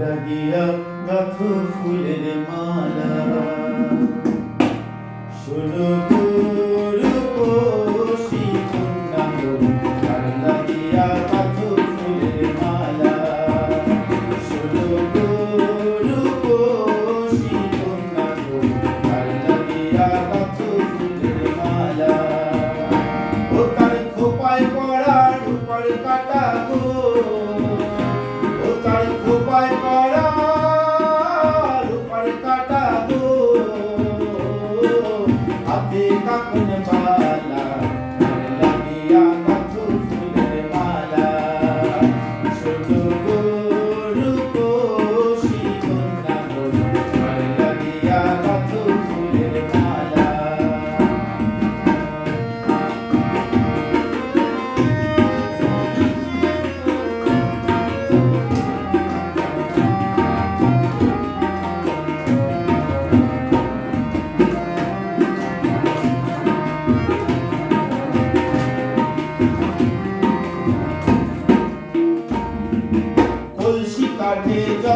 লাগিয়া গাথ ফুলের মালা। কাটা গো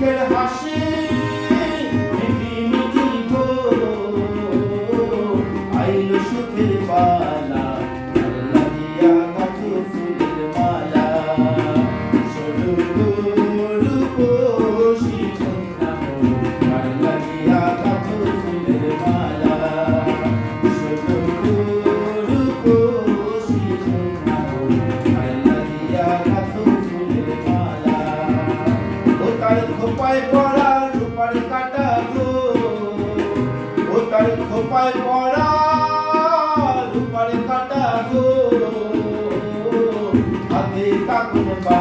Ele é baixinho. রূপায় পড়া রূপার কাটা গো হাতে কাকুন বা